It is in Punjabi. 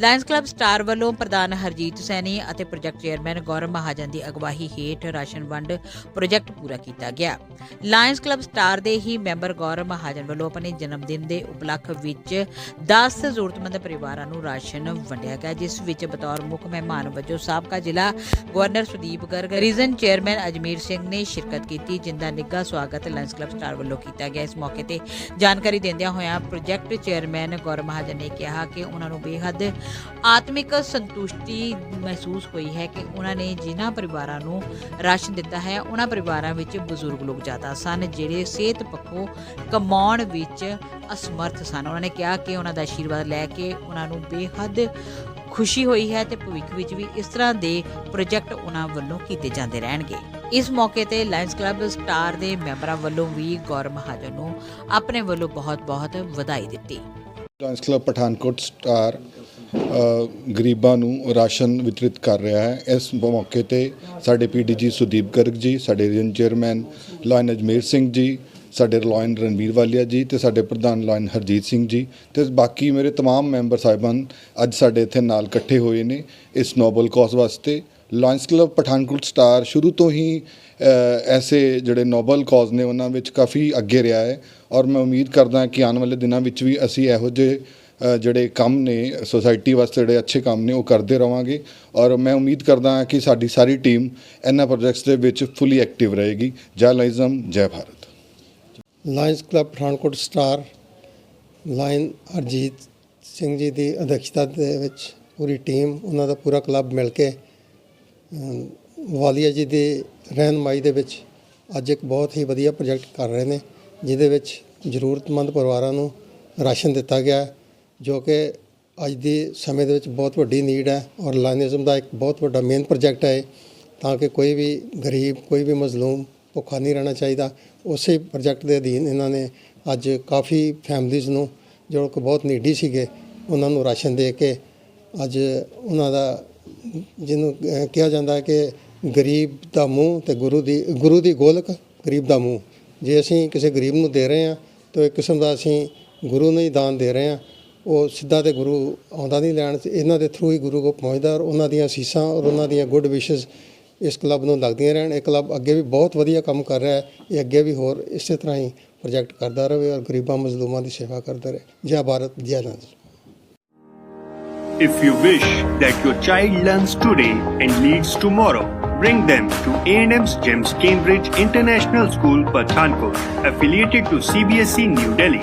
ਲਾਇਨਸ ਕਲੱਬ ਸਟਾਰ ਵੱਲੋਂ ਪ੍ਰਧਾਨ ਹਰਜੀਤ ਸੈਣੀ ਅਤੇ ਪ੍ਰੋਜੈਕਟ ਚੇਅਰਮੈਨ ਗੌਰਵ ਮਹਾਜਨ ਦੀ ਅਗਵਾਈ ਹੇਠ ਰਾਸ਼ਨ ਵੰਡ ਪ੍ਰੋਜੈਕਟ ਪੂਰਾ ਕੀਤਾ ਗਿਆ। ਲਾਇਨਸ ਕਲੱਬ ਸਟਾਰ ਦੇ ਹੀ ਮੈਂਬਰ ਗੌਰਵ ਮਹਾਜਨ ਵੱਲੋਂ ਆਪਣੇ ਜਨਮ ਦਿਨ ਦੇ ਉਪਲੱਖ ਵਿੱਚ 10 ਜ਼ਰੂਰਤਮੰਦ ਪਰਿਵਾਰਾਂ ਨੂੰ ਰਾਸ਼ਨ ਵੰਡਿਆ ਗਿਆ, ਜਿਸ ਵਿੱਚ ਬਤੌਰ ਮੁੱਖ ਮਹਿਮਾਨ ਵਜੋਂ ਸਾਬਕਾ ਜ਼ਿਲ੍ਹਾ governor Sudeep Garg, region chairman Ajmer Singh ਨੇ ਸ਼ਿਰਕਤ ਕੀਤੀ, ਜਿੰਦਾ ਨਿੱਘਾ ਸਵਾਗਤ ਲਾਇਨਸ ਕਲੱਬ ਸਟਾਰ ਵੱਲੋਂ ਕੀਤਾ ਗਿਆ। ਇਸ ਮੌਕੇ ਤੇ ਜਾਣਕਾਰੀ ਦਿੰਦਿਆਂ ਹੋਇਆਂ ਪ੍ਰੋਜੈਕਟ ਚੇਅਰਮੈਨ ਗੌਰਵ ਮਹਾਜਨ ਨੇ ਕਿਹਾ ਕਿ ਉਹਨਾਂ ਨੂੰ ਬੇਹੱਦ ਆਤਮਿਕ ਸੰਤੁਸ਼ਟੀ ਮਹਿਸੂਸ ਹੋਈ ਹੈ ਕਿ ਉਹਨਾਂ ਨੇ ਜਿਨ੍ਹਾਂ ਪਰਿਵਾਰਾਂ ਨੂੰ ਰਾਸ਼ਨ ਦਿੱਤਾ ਹੈ, ਉਹਨਾਂ ਪਰਿਵਾਰਾਂ ਵਿੱਚ ਬਜ਼ੁਰਗ ਲੋਕ ਜ਼ਿਆਦਾ ਸਨ, ਜਿਹੜੇ ਸਿਹਤ ਪੱਖੋਂ ਕਮਾਉਣ ਵਿੱਚ ਅਸਮਰਥ ਸਨ। ਉਹਨਾਂ ਨੇ ਕਿਹਾ ਕਿ ਉਹਨਾਂ ਦਾ ਆਸ਼ੀਰਵਾਦ ਲੈ ਕੇ ਉਹਨਾਂ ਨੂੰ ਬੇਹੱਦ ਖੁਸ਼ੀ ਹੋਈ ਹੈ ਤੇ ਭਵਿੱਖ ਵਿੱਚ ਵੀ ਇਸ ਤਰ੍ਹਾਂ ਦੇ ਪ੍ਰੋਜੈਕਟ ਉਹਨਾਂ ਵੱਲੋਂ ਕੀਤੇ ਜਾਂਦੇ ਰਹਿਣਗੇ। ਇਸ ਮੌਕੇ ਤੇ ਲਾਇਨਸ ਕਲੱਬ ਸਟਾਰ ਦੇ ਮੈਂਬਰਾਂ ਵੱਲੋਂ ਵੀ ਗੌਰਵ ਮਹਾਜਨ ਨੂੰ ਆਪਣੇ ਵੱਲੋਂ ਬਹੁਤ-ਬਹੁਤ ਵਧਾਈ ਦਿੱਤੀ। ਲਾਇਨਸ ਕਲੱਬ ਪਠਾਨਕੋਟ ਸਟਾਰ ਗਰੀਬਾਂ ਨੂੰ ਰਾਸ਼ਨ ਵਿਤਰਿਤ ਕਰ ਰਿਹਾ ਹੈ ਇਸ ਮੌਕੇ ਤੇ ਸਾਡੇ ਪੀਡੀਜੀ ਸੁਦੀਪ ਗਰਗ ਜੀ ਸਾਡੇ region chairman lion Ajmer Singh ji ਸਾਡੇ ਲਾਇਨ ਰਣਵੀਰ ਵਾਲੀਆ ਜੀ ਤੇ ਸਾਡੇ ਪ੍ਰਧਾਨ ਲਾਇਨ ਹਰਜੀਤ ਸਿੰਘ ਜੀ ਤੇ ਬਾਕੀ ਮੇਰੇ तमाम ਮੈਂਬਰ ਸਾਹਿਬਾਨ ਅੱਜ ਸਾਡੇ ਇੱਥੇ ਨਾਲ ਇਕੱਠੇ ਹੋਏ ਨੇ ਇਸ ਨੋਬਲ ਕਾਜ਼ ਵਾਸਤੇ ਲਾਇਨਸ ਕਲੱਬ ਪਠਾਨਕੋਟ ਸਟਾਰ ਸ਼ੁਰੂ ਤੋਂ ਹੀ ਅ, ਐਸੇ ਜਿਹੜੇ ਨੋਬਲ ਕਾਜ਼ ਨੇ ਉਹਨਾਂ ਵਿੱਚ ਕਾਫੀ ਅੱਗੇ ਰਿਹਾ ਹੈ ਔਰ ਮੈਂ ਉਮੀਦ ਕਰਦਾ ਕਿ ਆਉਣ ਵਾਲੇ ਦਿਨਾਂ ਵਿੱਚ ਵੀ ਅਸੀਂ ਇਹੋ ਜਿਹੇ ਅ, ਜਿਹੜੇ ਕੰਮ ਨੇ ਸੋਸਾਇਟੀ ਵਾਸਤੇ ਜਿਹੜੇ ਅੱਛੇ ਕੰਮ ਨੇ ਉਹ ਕਰਦੇ ਰਵਾਂਗੇ। ਔਰ ਮੈਂ ਉਮੀਦ ਕਰਦਾ ਹਾਂ ਕਿ ਸਾਡੀ ਸਾਰੀ ਟੀਮ ਇਹਨਾਂ ਪ੍ਰੋਜੈਕਟਸ ਦੇ ਵਿੱਚ ਫੁੱਲੀ ਐਕਟਿਵ ਰਹੇਗੀ। ਜੈ ਲਾਇਜ਼ਮ ਜੈ Bharat. Lions club Pathankot star lion Arjeet Singh ji ਦੀ ਅਧਿਕਸ਼ਤਾ ਦੇ ਵਿੱਚ ਪੂਰੀ ਟੀਮ ਉਹਨਾਂ ਦਾ ਪੂਰਾ ਕਲੱਬ ਮਿਲ ਕੇ ਅਮ, ਵਾਲੀਆ ਜੀ ਦੀ ਰਹਿਨਮਾਈ ਦੇ ਵਿੱਚ ਅੱਜ ਇੱਕ ਬਹੁਤ ਹੀ ਵਧੀਆ ਪ੍ਰੋਜੈਕਟ ਕਰ ਰਹੇ ਨੇ ਜਿਹਦੇ ਵਿੱਚ ਜ਼ਰੂਰਤਮੰਦ ਪਰਿਵਾਰਾਂ ਨੂੰ ਰਾਸ਼ਨ ਦਿੱਤਾ ਗਿਆ ਜੋ ਕਿ ਅੱਜ ਦੇ ਸਮੇਂ ਦੇ ਵਿੱਚ ਬਹੁਤ ਵੱਡੀ ਨੀਡ ਹੈ ਔਰ ਲਾਇਨਿਜ਼ਮ ਦਾ ਇੱਕ ਬਹੁਤ ਵੱਡਾ ਮੇਨ ਪ੍ਰੋਜੈਕਟ ਹੈ ਇਹ, ਤਾਂ ਕਿ ਕੋਈ ਵੀ ਗਰੀਬ ਕੋਈ ਵੀ ਮਜ਼ਲੂਮ ਭੁੱਖਾ ਨਹੀਂ ਰਹਿਣਾ ਚਾਹੀਦਾ। ਉਸੇ ਪ੍ਰੋਜੈਕਟ ਦੇ ਅਧੀਨ ਇਹਨਾਂ ਨੇ ਅੱਜ ਕਾਫੀ ਫੈਮਲੀਆਂ ਨੂੰ ਜੋ ਕਿ ਬਹੁਤ ਨੀਡੀ ਸੀਗੇ ਉਹਨਾਂ ਨੂੰ ਰਾਸ਼ਨ ਦੇ ਕੇ ਅੱਜ ਉਹਨਾਂ ਦਾ ਜਿਹਨੂੰ ਕਿਹਾ ਜਾਂਦਾ ਹੈ ਕਿ ਗਰੀਬ ਦਾ ਮੂੰਹ ਤੇ ਗੁਰੂ ਦੀ ਗੁਰੂ ਦੀ ਗੋਲਕ ਗਰੀਬ ਦਾ ਮੂੰਹ। ਜੇ ਅਸੀਂ ਕਿਸੇ ਗਰੀਬ ਨੂੰ ਦੇ ਰਹੇ ਹਾਂ ਤਾਂ ਇੱਕ ਕਿਸਮ ਦਾ ਅਸੀਂ ਗੁਰੂ ਨੂੰ ਹੀ ਦਾਨ ਦੇ ਰਹੇ ਹਾਂ। ਉਹ ਸਿੱਧਾ ਤੇ ਗੁਰੂ ਆਉਂਦਾ ਨਹੀਂ ਲੈਣ ਇਹਨਾਂ ਦੇ ਥਰੂ ਹੀ ਗੁਰੂ ਕੋ ਪਹੁੰਚਦਾ ਔਰ ਉਹਨਾਂ ਦੀਆਂ ਸੀਸਾਂ ਔਰ ਉਹਨਾਂ ਦੀਆਂ ਗੁੱਡ ਵਿਸ਼ੇਸ ਇਸ ਕਲੱਬ ਨੂੰ ਲੱਗਦੀਆਂ ਰਹਿਣ। ਇਹ ਕਲੱਬ ਅੱਗੇ ਵੀ ਬਹੁਤ ਵਧੀਆ ਕੰਮ ਕਰ ਰਿਹਾ ਹੈ। ਇਹ ਅੱਗੇ ਵੀ ਹੋਰ ਇਸੇ ਤਰ੍ਹਾਂ ਹੀ ਪ੍ਰੋਜੈਕਟ ਕਰਦਾ ਰਹੇ ਔਰ ਗਰੀਬਾਂ ਮਜ਼ਲੂਮਾਂ ਦੀ ਸੇਵਾ ਕਰਦਾ ਰਹੇ। ਜੈ ਭਾਰਤ ਜੈ Hind If you wish that your child learns today and leads tomorrow, bring them to A&M's GEMS Cambridge International School, Pathankot, affiliated to CBSE New Delhi.